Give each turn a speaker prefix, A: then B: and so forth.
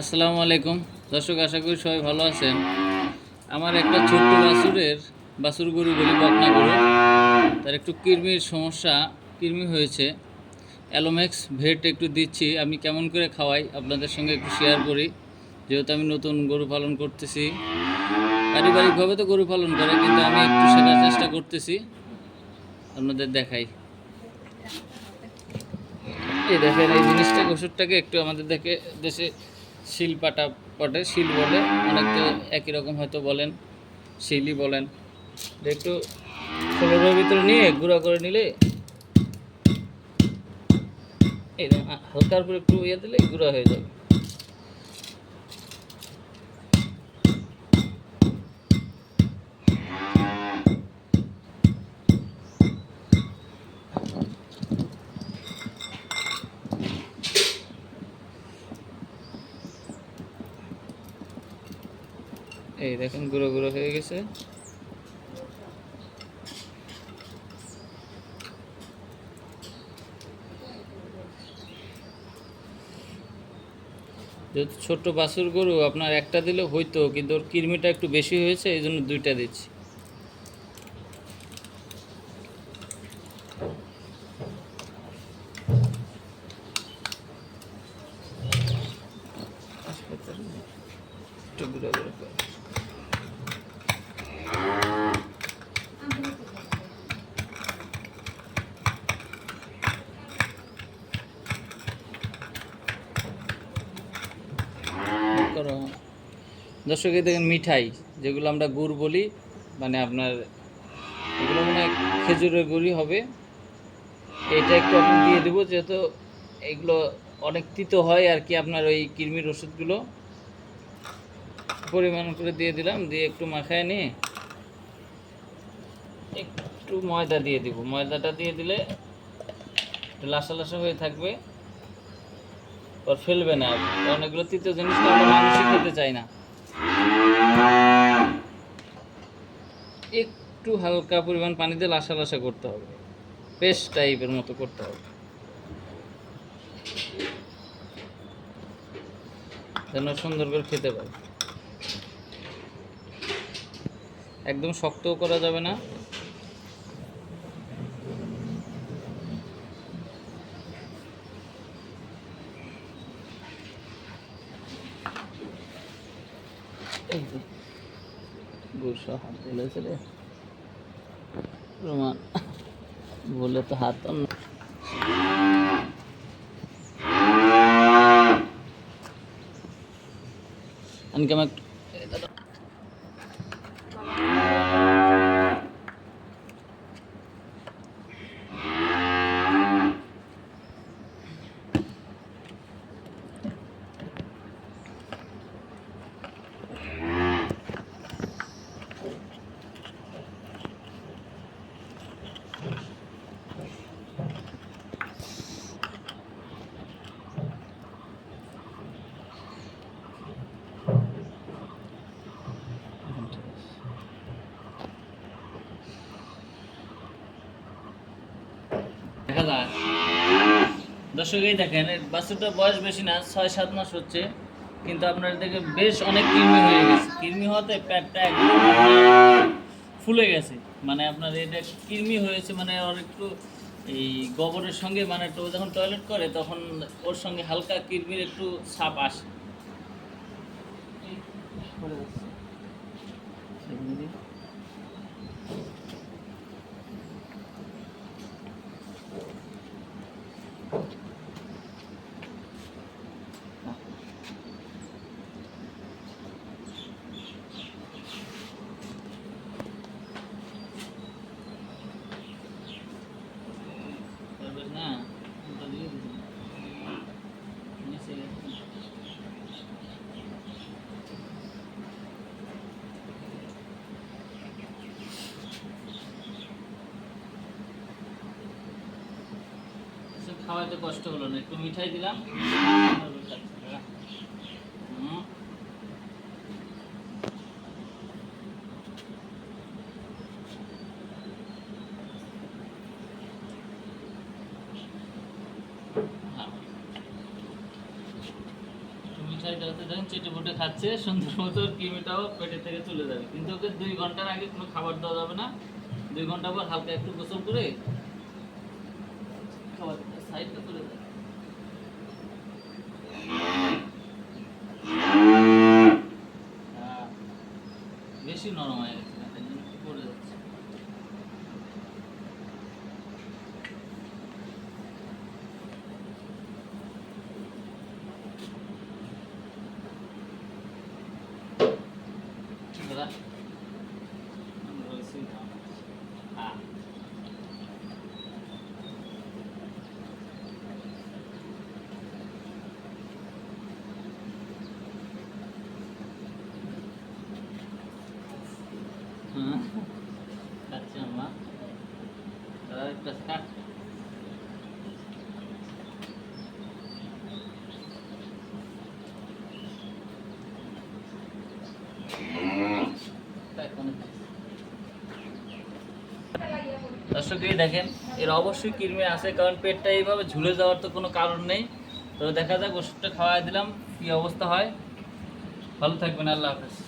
A: আসসালামু আলাইকুম। দর্শক, আশা করি সবাই ভালো আছেন। আমার একটা ছোট্ট বাছুরের বাছুর গরু বলি বকনা গরু। তার একটু কৃমির সমস্যা, কৃমি হয়েছে। অ্যালোম্যাক্স ভেট একটু দিচ্ছি, আমি কেমন করে খাওয়াই আপনাদের সঙ্গে একটু শেয়ার করি। যেহেতু আমি নতুন গরু পালন করতেছি। পারিবারিকভাবে তো গরু পালন করে, কিন্তু আমি একটু শেখার চেষ্টা করতেছি। আপনাদের দেখাই। এই দেখেন, এই জিনিসটা, ওষুধটাকে একটু আমাদের দেখে, দেশে শিল পাটা পটে শিল বলে অনেকে একই রকম হয়তো বলেন, শিলই বলেন। একটু ষোলোটার ভিতরে নিয়ে গুঁড়া করে নিলে এই হালকার উপরে একটু ইয়ে দিলে গুঁড়া হয়ে যাবে। এই দেখেন গুঁড়ো গুঁড়ো হয়ে গেছে। যেহেতু ছোট্ট বাছুর গরু, আপনার একটা দিলে হইতো, কিন্তু ওর কৃমিটা একটু বেশি হয়েছে এই জন্য দুইটা দিচ্ছি একটু গুঁড়ো গুঁড়ো করে। করো দর্শক দেখেন মিঠাই, যেগুলো আমরা গুড় বলি মানে আপনার এগুলো মানে খেজুরের গুড়ি হবে। এটা একটু আপনি দিয়ে দেবো, যেহেতু এগুলো অনেক তিতো হয় আর কি আপনার ওই কৃমির ওষুধগুলো। পরিমাণ করে দিয়ে দিলাম, দিয়ে একটু মাখায় নিয়ে একটু ময়দা দিয়ে দিব। ময়দাটা দিয়ে দিলে লাসা লাসা হয়ে থাকবে। ওর ফেলবে না। এগুলো তৃতীয় আমরা মানুষই খেতে চাই না। একটু হালকা পরিমাণ পানি দিয়ে লাসা লাসা করতে হবে। পেস্ট টাইপের মতো করতে হবে। যেন সুন্দর করে খেতে পারে। একদম শক্তও করা যাবে না। এই হাত বলেছে রোমান বলে তো হাত আমি আনকে দেখা দর্শক এই দেখেন এর বয়স বেশি না, ছয় সাত মাস হচ্ছে, কিন্তু আপনার দেখে বেশ অনেক কৃমি হয়ে গেছে। কৃমি হওয়াতে একদম ফুলে গেছে। মানে আপনার এটা কৃমি হয়েছে মানে ওর একটু এই গোবরের সঙ্গে মানে একটু যখন টয়লেট করে, তখন ওর সঙ্গে হালকা কৃমির একটু ছাপ আসে এই, পড়ে যাচ্ছে। দেখুন দিদি। পারবে না ওটা দিয়ে দিতে নিচে গেছে। এসব খাওয়াইতে কষ্ট হলো না, একটু মিঠাই দিলাম। চেটে খাচ্ছে, সুন্দর মতো কৃমিটাও পেটের থেকে চলে যাবে। কিন্তু ওকে দুই ঘণ্টার আগে কোনো খাবার দেওয়া যাবে না। দুই ঘণ্টা পর হালকা একটু গোসল করে খাবার সাইডটা করে দেয় বেশি নরম হয়ে গেছে পড়ে যাচ্ছে। আমরা রয়েছি হ্যাঁ এই দেখেন, এর অবশ্যই কৃমি আছে, কারণ পেটটা এইভাবে ঝুলে যাওয়ার তো কোনো কারণ নেই। তো দেখা যাক, ওষুধটা খাওয়াই দিলাম, কি অবস্থা হয়। ভালো থাকবেন, আল্লাহ হাফেজ।